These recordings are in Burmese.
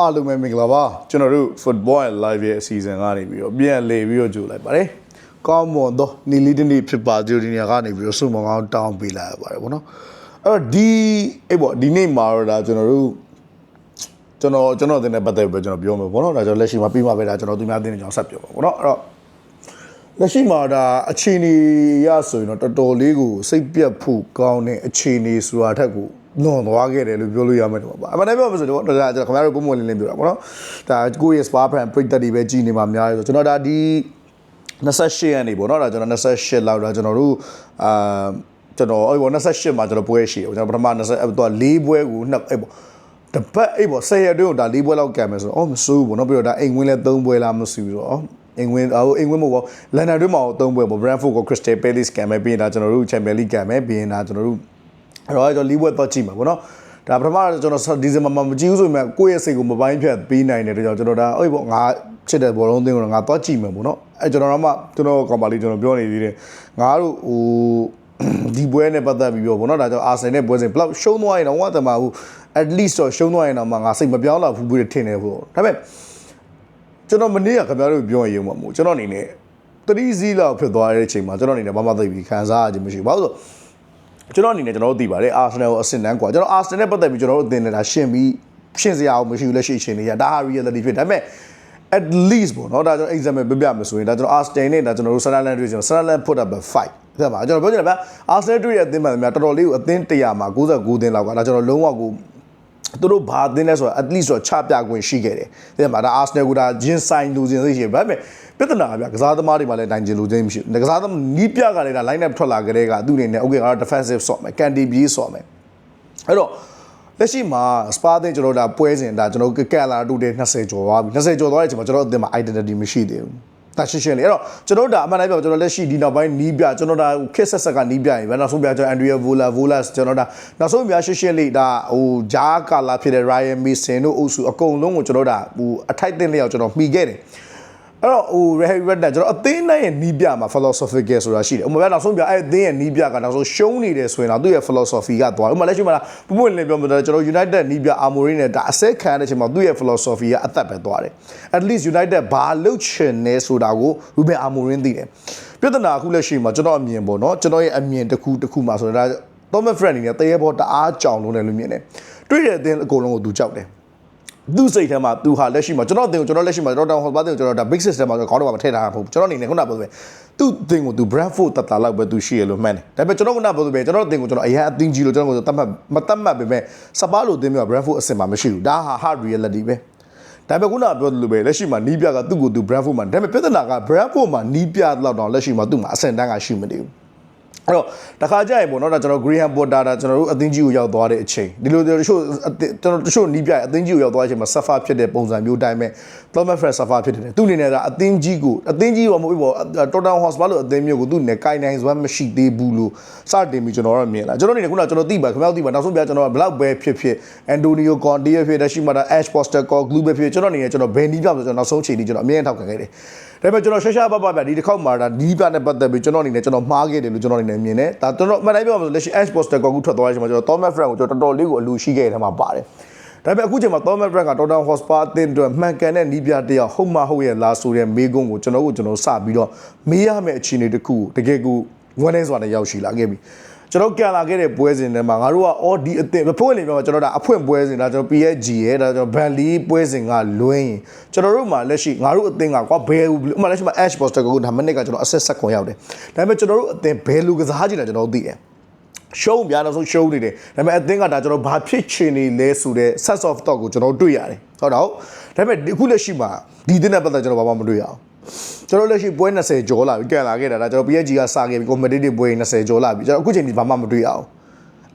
အားလုံးပဲမင်္ဂလာပါကျွန်တော်တို့ football and live ရဲ့အစီအစဉ်ကနေပြီးတော့ပြန်လေပြီးတော့ကြိုလိုက်ပါတယ်ကောင်းမွန်သောနီလီတနီဖြစ်ပါသေးတယ်ဒီနေရာကနေပြီးတော့စုံမကောင်းတောင်းပေးလိုက်ရပါတယ်ဗောနော်အဲ့တော့ဒီအေးပေါ့ဒီနေ့မှာတော့ဒါကျွန်တော်တို့ကျွန်တော်ကျွန်တော်တင်တဲ့ပတ်သက်ပြီးကျွန်တော်ပြောမှာဗောနော်ဒါကျွန်တော်လက်ရှိမှာပြီးမှပဲဒါကျွန်တော်သူများတင်နေကျွန်တော်ဆက်ပြောပါဗောနော်အဲ့တော့လက်ရှိမှာဒါအခြေအနေရဆိုရင်တော့တော်တော်လေးကိုစိတ်ပြတ်ဖို့ကောင်းတဲ့အခြေအနေဆိုတာထက်ကို နွန်သွားခဲ့တယ်လို့ပြောလို့ရမယ်တော့ပါအမှန်တမ်းပြောမှဆိုတော့ဒါကျွန်တော်ခင်ဗျားတို့ပုံမှန်လင်းလင်းပြောတာပေါ့နော်ဒါကိုယ့်ရဲ့ spa brand ပြိတ္တတွေပဲကြည်နေမှာများတယ်ဆိုကျွန်တော်ဒါဒီ28ရက်နေပေါ့နော်ဒါကျွန်တော်28လောက်ဒါကျွန်တော်တို့အာကျွန်တော်အဲ့ပေါ့28မှာကျွန်တော်ပွဲရှိတယ်ကျွန်တော်ပထမ20အဲ့တော့၄ပွဲကိုနှစ်အဲ့ပေါ့တပတ်အဲ့ပေါ့10ရက်တွင်းကိုဒါ၄ပွဲလောက်ကံမယ်ဆိုတော့အော်မစိုးဘူးပေါ့နော်ပြီးတော့ဒါအိမ်ဝင်းလဲ3ပွဲလားမစိုးဘူးဆိုတော့အင်ဝင်းအော်အင်ဝင်းမဟုတ်လန်ဒန်တွင်းမှာတော့၃ပွဲပေါ့ Brentford ကို Crystal Palace ကံမယ်ပြီးရင်ဒါကျွန်တော်တို့ Champions League ကံမယ်ပြီးရင်ဒါကျွန်တော်တို့ အဲ့တော့ကျွန်တော်လီဘွဲတော့ကြည့်မှာပေါ့နော်ဒါပထမကျွန်တော်ဒီဇင်ဘာမှာမကြည့်ဘူးဆိုရင်ကိုယ့်ရဲ့စိတ်ကိုမပိုင်းဖြတ်ပေးနိုင်တဲ့အတွက်ကြောင့်ကျွန်တော်ဒါအဲ့ပေါ့ငါချစ်တဲ့ဘောလုံးသင်းကိုငါတော့ကြည့်မယ်ပေါ့နော်အဲ့ကျွန်တော်တော့မှကျွန်တော်ကောင်ပါလေးကျွန်တော်ပြောနေသေးတယ်ငါတို့ဟိုဒီပွဲနဲ့ပတ်သက်ပြီးပြောပေါ့နော်ဒါကြောင့်အာဆင်နဲ့ပွဲစဉ်ဘလောက်ရှုံးသွားရင်တော့ဝတ်တမှာဘူး at least တော့ရှုံးသွားရင်တော့မှငါစိတ်မပြောင်းလာဘူးဘူးထင်တယ်ပေါ့ဒါပေမဲ့ကျွန်တော်မနေ့ကခင်ဗျားတို့ပြောရင်ရုံမှာမဟုတ်ကျွန်တော်အနေနဲ့3စီးလောက်ဖြစ်သွားတဲ့အချိန်မှာကျွန်တော်အနေနဲ့ဘာမှသိပြီးခံစားရခြင်းမရှိဘူးဘာလို့လဲဆိုတော့ ကျွန်တော်အနေနဲ့ကျွန်တော်တို့သိပါတယ်အာဆင်နယ်ကိုအဆင့်တန်းกว่าကျွန်တော်အာဆင်နယ်ပတ်သက်ပြီးကျွန်တော်တို့အသင်နေတာရှင်းပြီးရှင်းစရာအောင်မရှိဘူးလက်ရှိရှင်နေရဒါဟာ reality ဖြစ်ဒါပေမဲ့ at least ပေါ့နော်ဒါကျွန်တော် example ပြပြမယ်ဆိုရင်ဒါကျွန်တော် Arsenal နဲ့ဒါကျွန်တော်တို့ Sunderland တွေ့ကျွန်တော် Sunderland put up a fight တဲ့မှာကျွန်တော်ပြောချင်တယ်ဗျ Arsenal တွေ့ရဲ့အသင်းမှန်များတော်တော်လေးကိုအသင်း100မှာ99သင်းလောက်ကဒါကျွန်တော်လုံးဝကို သူတို့ဘာအသင်းလဲဆိုတော့ at least တော့ချပြခွင့်ရှိခဲ့တယ်တဲ့မှာဒါ Arsenal ကဒါဂျင်းဆိုင်လူစင်သိရှိတယ်ဒါပေမဲ့ပြဿနာကဗျကစားသမားတွေမှလည်းနိုင်ကျင်လူချင်းမရှိဘူးကစားသမားနီးပြကလည်းဒါ line up ထွက်လာကြတဲ့ကသူ့အနေနဲ့ okay ကတော့ defensive ဆော့မယ် can be ပြေးဆော့မယ်အဲ့တော့လက်ရှိမှာစပါတင်ကျွန်တော်ဒါပွဲစဉ်ဒါကျွန်တော်ကက်လာတူတဲ့20ကျော်သွားပြီ20ကျော်သွားတဲ့အချိန်မှာကျွန်တော်အသင်းမှာ identity မရှိသေးဘူး တာရှင်းရှင်းလေးအဲ့တော့ကျွန်တော်ဒါအမှန်တိုင်းပြောကျွန်တော်လက်ရှိဒီနောက်ပိုင်းနီးပြကျွန်တော်ဒါခက်ဆက်ဆက်ကနီးပြရင်ဘယ်နောက်ဆုံးပြကျွန်တော် Andrea Vola Volas ကျွန်တော်ဒါနောက်ဆုံးပြရှင်းရှင်းလေးဒါဟိုဂျာကာလာဖြစ်တဲ့ Ryan Mason တို့အုပ်စုအကုန်လုံးကိုကျွန်တော်ဒါဟိုအထိုက်တင်လျောက်ကျွန်တော်မှီခဲ့တယ် အဲ့တော့ဟို Harry Redknapp ကျွန်တော်အသင်းတိုင်းရဲ့နီးပြမှာ philosophical ဆိုတာရှိတယ်။ဥပမာနောက်ဆုံးပြအဲ့အသင်းရဲ့နီးပြကနောက်ဆုံးရှုံးနေတယ်ဆိုရင်တော့သူ့ရဲ့ philosophy ကသွားတယ်။ဥပမာလက်ရှိမှာပုံပွင့်လင်းပြောမှာကျွန်တော် United နီးပြ Amorim နဲ့ဒါအစက်ခံရတဲ့အချိန်မှာသူ့ရဲ့ philosophy ကအသက်ပဲသွားတယ်။ At least United ဘာလုပ်ချင်နေဆိုတာကို Ruben Amorim သိတယ်။ပြဿနာအခုလက်ရှိမှာကျွန်တော်အမြင်ပေါ့နော်ကျွန်တော်ရဲ့အမြင်တစ်ခုတစ်ခုမှာဆိုတော့ဒါ Thomas Frank အနေနဲ့တရေပေါ်တအားကြောင်လုံးတယ်လို့မြင်တယ်။တွေ့တဲ့အသင်းအကုန်လုံးကိုသူကြောက်တယ်။ သူ့စိတ်ထဲမှာသူဟာလက်ရှိမှာကျွန်တော်အတင်ကိုကျွန်တော်လက်ရှိမှာကျွန်တော်တောင်ဟောပါတင်ကိုကျွန်တော်ဒါ big system မှာကျွန်တော်ခေါင်းတော့မထည့်ထားတာမဟုတ်ဘူးကျွန်တော်အနေနဲ့ခုနပြောသလိုပဲသူ့အတင်ကိုသူ Bradford တတ်တာလောက်ပဲသူရှိရလို့မှန်တယ်ဒါပေမဲ့ကျွန်တော်ခုနပြောသလိုပဲကျွန်တော်အတင်ကိုကျွန်တော်အရင်အတင်းကြီးလို့ကျွန်တော်ကိုတတ်မှတ်မတတ်မှတ်ပေမဲ့စပါးလို့တင်းမျိုး Bradford အစင်မှာမရှိဘူးဒါဟာ hard reality ပဲဒါပေမဲ့ခုနပြောသလိုပဲလက်ရှိမှာနီးပြကသူ့ကိုသူ Bradford မှာဒါပေမဲ့ပြဿနာက Bradford မှာနီးပြလောက်တော့လက်ရှိမှာသူ့မှာအစင်တန်းကရှိမနေဘူး အဲ့တော့တခါကြရင်ပေါ့နော်ဒါကျွန်တော် Graham Potter ဒါကျွန်တော်တို့အသင်းကြီးကိုရောက်သွားတဲ့အချိန်ဒီလိုတချို့ကျွန်တော်တချို့နီးပြအသင်းကြီးကိုရောက်သွားတဲ့အချိန်မှာ suffer ဖြစ်တဲ့ပုံစံမျိုးတိုင်းပဲ Thomas Fred suffer ဖြစ်တယ်သူအနေနဲ့ဒါအသင်းကြီးကိုအသင်းကြီးရောမဟုတ်ဘူးပေါ့ Tottenham Hotspur လို့အသင်းမျိုးကိုသူအနေနဲ့ကိုင်နိုင်စွမ်းမရှိသေးဘူးလို့စတင်ပြီးကျွန်တော်တို့မြင်လာကျွန်တော်အနေနဲ့ခုနကျွန်တော်သိပါခင်ဗျားသိပါနောက်ဆုံးပြကျွန်တော်ဘလောက်ပဲဖြစ်ဖြစ် Antonio Conte ဖြစ်တဲ့ရှိမှဒါ Ash Postecoglou glue ပဲဖြစ်ကျွန်တော်အနေနဲ့ကျွန်တော်ဘယ်နီးပြဆိုကျွန်တော်နောက်ဆုံးချိန်ထိကျွန်တော်အမြဲတမ်းထောက်ခံခဲ့တယ် ဒါပေမဲ့ကျွန်တော်ရှာရှာပပပြဒီတစ်ခေါက်မှာဒါနီးပြနဲ့ပတ်သက်ပြီးကျွန်တော်အနေနဲ့ကျွန်တော်မှားခဲ့တယ်လို့ကျွန်တော်အနေနဲ့မြင်တယ်ဒါကျွန်တော်အမှန်တိုင်းပြောမှာဆိုလက်ရှိ Ash Postecoglou ထွက်သွားတဲ့အချိန်မှာကျွန်တော် Thomas Frank ကိုကျွန်တော်တော်တော်လေးကိုအလူရှိခဲ့တဲ့ထဲမှာပါတယ်ဒါပေမဲ့အခုချိန်မှာ Thomas Frank က Tottenham Hotspur အသင်းအတွက်မှန်ကန်တဲ့နီးပြတယောက်ဟုတ်မဟုတ်ရဲ့လားဆိုတဲ့မေးခွန်းကိုကျွန်တော်ကိုကျွန်တော်စပြီးတော့မေးရမယ့်အခြေအနေတစ်ခုကိုတကယ်ကိုဝမ်းနေစွာနဲ့ရောက်ရှိလာခဲ့ပြီ ကျွန်တော်ကန်လာခဲ့တဲ့ပွဲစဉ်ထဲမှာငါတို့ကအော်ဒီအသင်းဖွင့်နေပြောမှာကျွန်တော်ဒါအဖွင့်ပွဲစဉ်ဒါကျွန်တော် PSG ရဲ့ဒါကျွန်တော် Burnley ပွဲစဉ်ကလွင်းရင်ကျွန်တော်တို့မှာလက်ရှိငါတို့အသင်းကကွာဘယ်ဥမာလက်ရှိမှာ Ash Poster ကိုဒါမနစ်ကကျွန်တော် assess ဆက်ခွန်ရောက်တယ်ဒါပေမဲ့ကျွန်တော်တို့အသင်းဘယ်လူကစားကြည့်တာကျွန်တော်တို့သိတယ်ရှုံးပြနောက်ဆုံးရှုံးနေတယ်ဒါပေမဲ့အသင်းကဒါကျွန်တော်ဘာဖြစ်ချင်နေလဲဆိုတဲ့ sense of thought ကိုကျွန်တော်တွေ့ရတယ်ဟုတ်တော့ဒါပေမဲ့အခုလက်ရှိမှာဒီသင်းနဲ့ပတ်သက်ကျွန်တော်ဘာမှမတွေ့ရအောင် ကျွန်တော်လက်ရှိပွဲ20ကျော်လာပြီကန်လာခဲ့တာဒါကျွန်တော် PSG ကစခဲ့ပြီ competitive ပွဲ20ကျော်လာပြီကျွန်တော်အခုချိန်ဒီဘာမှမတွေ့ရအောင်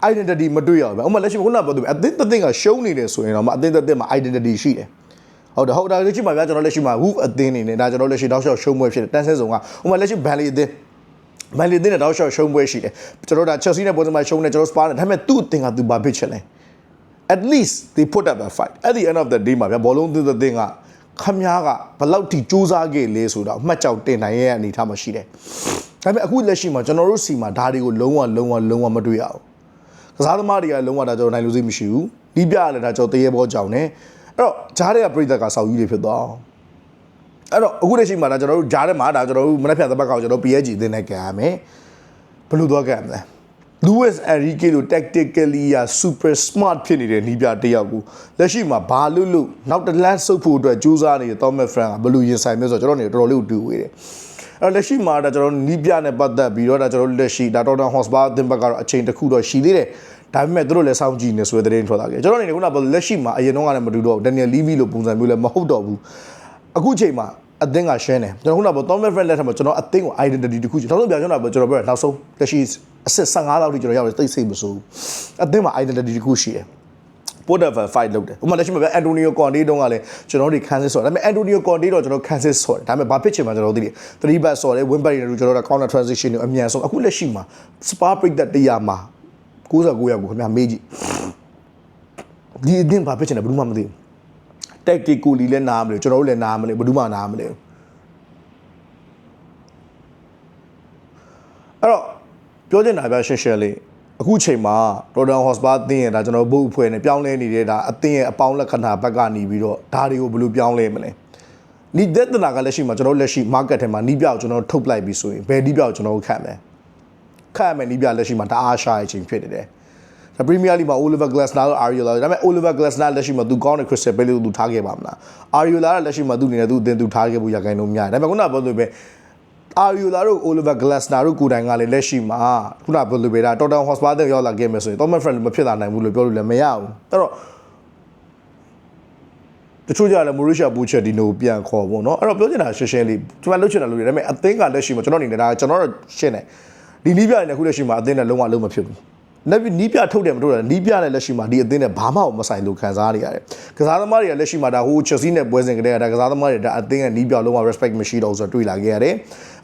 identity မတွေ့ရဘူး။ဥပမာလက်ရှိခုနကပြောသူအသင်းတစ်သင်းကရှုံးနေတယ်ဆိုရင်တော့မအသင်းတစ်သင်းမှာ identity ရှိတယ်။ဟုတ်တယ်ဟုတ်တယ်လက်ရှိမှာဗျာကျွန်တော်လက်ရှိမှာ Wolf အသင်းနေနဲ့ဒါကျွန်တော်လက်ရှိတောက်လျှောက်ရှုံးပွဲဖြစ်တယ်။တန်းဆဲဆောင်ကဥပမာလက်ရှိ Burnley အသင်းမန်လီတင်းနဲ့တောက်လျှောက်ရှုံးပွဲရှိတယ်။ကျွန်တော်ဒါ Chelsea နဲ့ပွဲစဉ်မှာရှုံးနေကျွန်တော် Spurs နဲ့ဒါပေမဲ့သူ့အသင်းကသူဘာဖြစ်ချင်လဲ။ at least they put up a fight at the end of the day မှာဗျာဘောလုံးသင်းသင်းက ခမားကဘလောက်ထိစူးစမ်းခဲ့လဲဆိုတော့အမှတ်ကြောက်တင်နိုင်ရဲ့အနေထားမှာရှိတယ်။ဒါပေမဲ့အခုလက်ရှိမှာကျွန်တော်တို့စီမှာဒါတွေကိုလုံးဝလုံးဝလုံးဝမတွေ့ရဘူး။ကစားသမားတွေကလုံးဝဒါကျွန်တော်နိုင်လို့စိမရှိဘူး။ဒီပြရလဲဒါကျွန်တော်တရေဘောကြောင်နေအဲ့တော့ဂျားတွေကပြိသက်ကစောက်ကြီးတွေဖြစ်သွားအောင်အဲ့တော့အခုလက်ရှိမှာဒါကျွန်တော်တို့ဂျားထဲမှာဒါကျွန်တော်တို့မနေ့ဖြတ်သပတ်ကောင်ကျွန်တော် PSG အသင်းနဲ့ကန်ရမယ်ဘယ်လိုသွားကန်မလဲ Luis Enrique လို့ tactically ရ super smart ဖြစ်နေတဲ့နီးပြတစ်ယောက်ကိုလက်ရှိမှာဘာလို့လို့နောက်တစ်လန်းဆုပ်ဖို့အတွက်ကြိုးစားနေတဲ့ Thomas Frank ကဘယ်လိုရင်ဆိုင်မျိုးဆိုတော့ကျွန်တော်နေတော်တော်လေးကိုတူဝေးတယ်အဲ့တော့လက်ရှိမှာဒါကျွန်တော်တို့နီးပြနဲ့ပတ်သက်ပြီးတော့ဒါကျွန်တော်တို့လက်ရှိဒါ Tottenham Hotspur အသင်းဘက်ကတော့အချိန်တစ်ခုတော့ရှိသေးတယ်ဒါပေမဲ့သူတို့လည်းစောင့်ကြည့်နေဆိုတဲ့သတင်းထွက်လာခဲ့ကျွန်တော်အနေနဲ့ခုနကလက်ရှိမှာအရင်တော့ကလည်းမတူတော့ Daniel Levy လို့ပုံစံမျိုးလည်းမဟုတ်တော့ဘူးအခုချိန်မှာ အသင်းကရှင်းတယ်ကျွန်တော်ခုနကပေါ့ Thomas Frank လက်ထက်မှာကျွန်တော်အသင်းကို identity တစ်ခုကျွန်တော်တို့ပြောကျွန်တော်ပြောကျွန်တော်ပြောနောက်ဆုံးလက်ရှိအဆင့်15လောက်ထိကျွန်တော်ရောက်တယ်သိစိတ်မဆိုးဘူးအသင်းမှာ identity တစ်ခုရှိတယ် put up a fight လုပ်တယ်ဥပမာလက်ရှိမှာဗျအန်တိုနီယိုကွန်တေးတုန်းကလည်းကျွန်တော်တို့ခန်းစစ်ဆော်တယ်ဒါပေမဲ့အန်တိုနီယိုကွန်တေးတော့ကျွန်တော်ခန်းစစ်ဆော်တယ်ဒါပေမဲ့ဘာဖြစ်ချင်မှကျွန်တော်သိတယ်3 back ဆော်တယ် win back တွေကျွန်တော်တို့ counter transition တွေအမြန်ဆုံးအခုလက်ရှိမှာ spa break တဲ့တရားမှာ69ရောက်ကိုခင်ဗျာမေးကြည့်ဒီအတင်းဘာဖြစ်ချင်တယ်ဘယ်သူမှမသိဘူး tactically လည်းနားမလို့ကျွန်တော်တို့လည်းနားမလို့ဘယ်သူမှနားမလို့အဲ့တော့ပြောချင်တာဗျရှင်းရှင်းလေးအခုချိန်မှာ Rotterdam Hotspur အသင်းရဲ့ဒါကျွန်တော်ဘုတ်အဖွဲ့နဲ့ပြောင်းလဲနေတဲ့ဒါအသင်းရဲ့အပေါင်းလက္ခဏာဘက်ကနေပြီးတော့ဒါတွေကိုဘယ်လိုပြောင်းလဲမလဲနီးသက်တနာကလက်ရှိမှာကျွန်တော်တို့လက်ရှိ market ထဲမှာနီးပြောက်ကျွန်တော်တို့ထုတ်ပလိုက်ပြီဆိုရင်ဘယ်နီးပြောက်ကျွန်တော်တို့ခတ်မယ်ခတ်မယ်နီးပြောက်လက်ရှိမှာတအားရှာရခြင်းဖြစ်နေတယ်ဒါ ပရီးမီးယားလိမှာ Oliver Glasner ကို Ariola ဒါပေမဲ့ Oliver Glasner လက်ရှိမှာသူကောင်းတဲ့ Crystal Palace ကိုသူထားခဲ့ပါမလား Ariola ကလက်ရှိမှာသူအနေနဲ့သူအတင်းသူထားခဲ့ဖို့ရခိုင်လို့များတယ်ဒါပေမဲ့ခုနကပြောလို့ပဲအာရီယိုလာတို့ Oliver Glasner တို့ကိုယ်တိုင်ကလည်းလက်ရှိမှာခုနကပြောလို့ပဲဒါ Tottenham Hotspur တဲ့ရောက်လာခဲ့မယ်ဆိုရင် Thomas Frank မဖြစ်လာနိုင်ဘူးလို့ပြောလို့လည်းမရဘူးအဲ့တော့တချို့ကြလည်း Mauricio Pochettino ကိုပြန်ခေါ်ဖို့เนาะအဲ့တော့ပြောချင်တာရှင်းရှင်းလေးဒီမှာလှုပ်ချင်တာလို့ရတယ်ဒါပေမဲ့အသင်းကလက်ရှိမှာကျွန်တော်အနေနဲ့ဒါကျွန်တော်တို့ရှင်းတယ်ဒီနီးပြနေခုလက်ရှိမှာအသင်းနဲ့လုံးဝလုံးမဖြစ်ဘူး လက်ပြီးနီးပြထုတ်တယ်မထုတ်တယ်နီးပြနဲ့လက်ရှိမှာဒီအသင်းနဲ့ဘာမှမဆိုင်လို့ခံစားနေရတယ်ကစားသမားတွေကလက်ရှိမှာဒါဟို Chelsea နဲ့ပွဲစဉ်ကတည်းကဒါကစားသမားတွေဒါအသင်းရဲ့နီးပြလုံးဝ respect မရှိတော့ဘူးဆိုတော့တွေ့လာခဲ့ရတယ်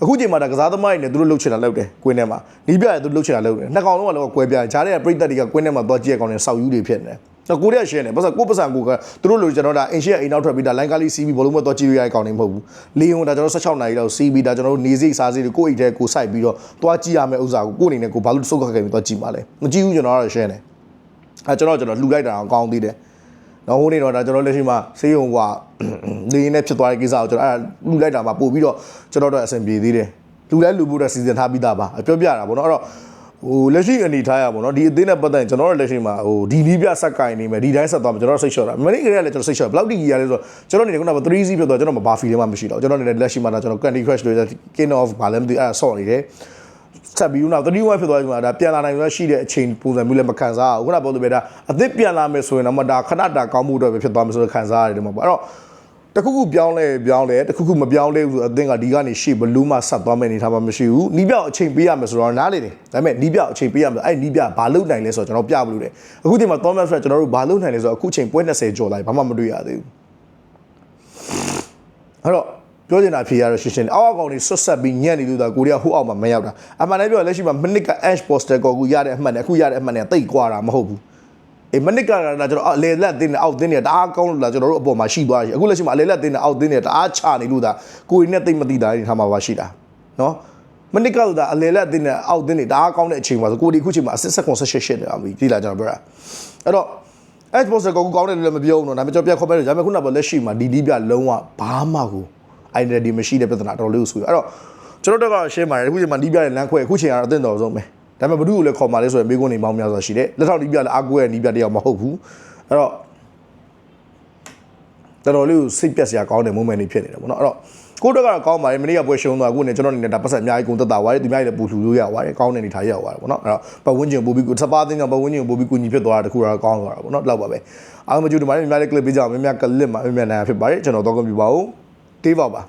အခုချိန်မှာဒါကစားသမားတွေနဲ့သူတို့လှုပ်ချင်တာလှုပ်တယ်ကွင်းထဲမှာနီးပြတွေသူတို့လှုပ်ချင်တာလှုပ်တယ်နှစ်ကောင်လုံးကလည်းကွဲပြားဂျားတွေကပြိတက်တွေကကွင်းထဲမှာသွားကြည့်ရကောင်တွေစောက်ယူတွေဖြစ်နေတယ် တော့ကိုရီးယားရှင်းတယ်ဘာလို့ကိုပစံကိုကသူတို့လိုကျွန်တော်ဒါအင်ရှီယာအိမ်နောက်ထွက်ပြီးဒါလိုင်းကားလေးစီးပြီးဘောလုံးမတော့ကြည့်ရရတဲ့ကောင်တွေမဟုတ်ဘူးလေယွန်ဒါကျွန်တော်16နာရီလောက်စီးပြီးဒါကျွန်တော်တို့နေစိတ်စားစိတ်တွေကိုအိတ်ထဲကိုစိုက်ပြီးတော့သွားကြည့်ရမယ့်ဥစ္စာကိုကိုအနေနဲ့ကိုဘာလို့စုပ်ခတ်ခဲ့ပြီးသွားကြည့်ပါလဲမကြည့်ဘူးကျွန်တော်ကတော့ရှင်းတယ်အဲကျွန်တော်ကျွန်တော်လှူလိုက်တာအောင်ကောင်းသေးတယ်နောက်ဟိုနေ့တော့ဒါကျွန်တော်လက်ရှိမှာဆေးရုံကလေရင်နဲ့ဖြစ်သွားတဲ့ကိစ္စကိုကျွန်တော်အဲ့လှူလိုက်တာမှာပို့ပြီးတော့ကျွန်တော်တို့အဆင်ပြေသေးတယ်လှူလိုက်လှူဖို့တော့စီစဉ်ထားပြီးသားပါပြောပြတာပေါ့နော်အဲ့တော့ ဟိုလက်ရှိအနေထားရပါတော့ဒီအသင်းနဲ့ပတ်သက်ရင်ကျွန်တော်တို့လက်ရှိမှာဟိုဒီနီးပြဆက်ကင်နေမယ်ဒီတိုင်းဆက်သွားမယ်ကျွန်တော်တို့စိတ်လျှော့တာမနေ့ကလေးကလည်းကျွန်တော်စိတ်လျှော့ဘယ်လောက်တိကြီးရလဲဆိုတော့ကျွန်တော်အနေနဲ့ခုနက3 0ဖြစ်သွားကျွန်တော်မဘာဖီထဲမှာမရှိတော့ကျွန်တော်အနေနဲ့လက်ရှိမှာတော့ကျွန်တော် Candy Crush လို့ King of ဘာလဲမသိအဲ့ဆော့နေတယ်ဆက်ပြီးတော့31ဖြစ်သွားပြီမှာဒါပြန်လာနိုင်လို့ရှိတဲ့အချိန်ပုံစံမျိုးလည်းမခံစားရဘူးခုနပြောလို့ပဲဒါအသစ်ပြန်လာမယ်ဆိုရင်တော့မဒါခဏတာကောင်းမှုတော့ပဲဖြစ်သွားမယ်ဆိုတော့ခံစားရတယ်ဒီမှာပေါ့အဲ့တော့ တခုခုပြောင်းလဲပြောင်းလဲတခုခုမပြောင်းလဲဘူးဆိုအသင်းကဒီကနေရှေ့ဘလူးမှဆက်သွားမယ်အနေထားမှမရှိဘူးနီးပြောက်အချိန်ပေးရမယ်ဆိုတော့နားလေတယ်ဒါပေမဲ့နီးပြောက်အချိန်ပေးရမယ်အဲ့နီးပြဘာလုပ်နိုင်လဲဆိုတော့ကျွန်တော်ပြမလို့တယ်အခုဒီမှာ Thomas Fred ကျွန်တော်တို့ဘာလုပ်နိုင်လဲဆိုတော့အခုချိန်ပွဲ20ကျော်လိုက်ဘာမှမတွေ့ရသေးဘူးအဲ့တော့ပြောချင်တာဖြေရတော့ရှင်းရှင်းလေးအောက်အကောင်တွေဆွတ်ဆက်ပြီးညံ့နေလို့ဒါကိုရီးယားဟိုအောက်မှာမရောက်တာအမှန်တည်းပြောလက်ရှိမှာမနစ်က Ash Poster ကိုကူရတဲ့အမှန်နဲ့အခုရတဲ့အမှန်နဲ့တိတ်ကွာတာမဟုတ်ဘူး အေးမနစ်ကလည်းကျွန်တော်အလေလက်တင်းနဲ့အောက်တင်းနဲ့တအားကောင်းလို့လားကျွန်တော်တို့အပေါ်မှာရှိသွားရှိအခုလက်ရှိမှာအလေလက်တင်းနဲ့အောက်တင်းနဲ့တအားချနေလို့ဒါကိုရီနဲ့တိတ်မသိတာဒီထားမှာပါရှိတာနော်မနစ်ကတော့ဒါအလေလက်တင်းနဲ့အောက်တင်းနဲ့တအားကောင်းတဲ့အချိန်မှာဆိုကိုဒီအခုချိန်မှာအစစ်ဆက်ခွန်ဆက်ရှစ်ရှစ်နေတာပြီဒီလာကျွန်တော်ပြောတာအဲ့တော့ edge poster ကိုကောင်းတယ်လည်းမပြောဘူးနော်ဒါပေမဲ့ကျွန်တော်ပြန်ခေါ်ပြတယ်ဒါပေမဲ့ခုနကလက်ရှိမှာဒီဒီပြလုံးဝဘာမှကို identity မရှိတဲ့ပြဿနာတော်တော်လေးကိုဆိုရအဲ့တော့ကျွန်တော်တို့က share ပါတယ်အခုချိန်မှာဒီပြတဲ့လမ်းခွဲအခုချိန်ကတော့အသင့်တော်ဆုံးပဲ ဒါပေမဲ့ဘ누구ကိုလည်းခေါ်มาလဲဆိုရင်မိကုန်းနေပေါင်းများစွာရှိတယ်လက်ထောက်ဒီပြလည်းအကူရဲ့ဒီပြတယောက်မဟုတ်ဘူးအဲ့တော့တော်တော်လေးကိုစိတ်ပြက်စရာကောင်းတဲ့ moment တွေဖြစ်နေတယ်ပေါ့နော်အဲ့တော့ကိုတော့ကတော့ကောင်းပါတယ်မနေ့ကပွဲရှုံးသွားအခုနဲ့ကျွန်တော်အနေနဲ့ဒါပတ်ဆက်အများကြီးကုန်သက်တာပါတယ်သူများလည်းပူလှူလို့ရပါတယ်ကောင်းတဲ့နေထားရပါတယ်ပေါ့နော်အဲ့တော့ပတ်ဝန်းကျင်ပို့ပြီးစပါးသိန်းကြောင့်ပတ်ဝန်းကျင်ပို့ပြီးကုညီဖြစ်သွားတာတခုတော့ကောင်းသွားတာပေါ့နော်လောက်ပါပဲအားမကြည့်ဒီမှာလည်းများလေး clip ပေးကြအောင်များများ clip မှာများများနိုင်ဖြစ်ပါတယ်ကျွန်တော်တော့ကွန်ပျူတာကိုတေးပါပါ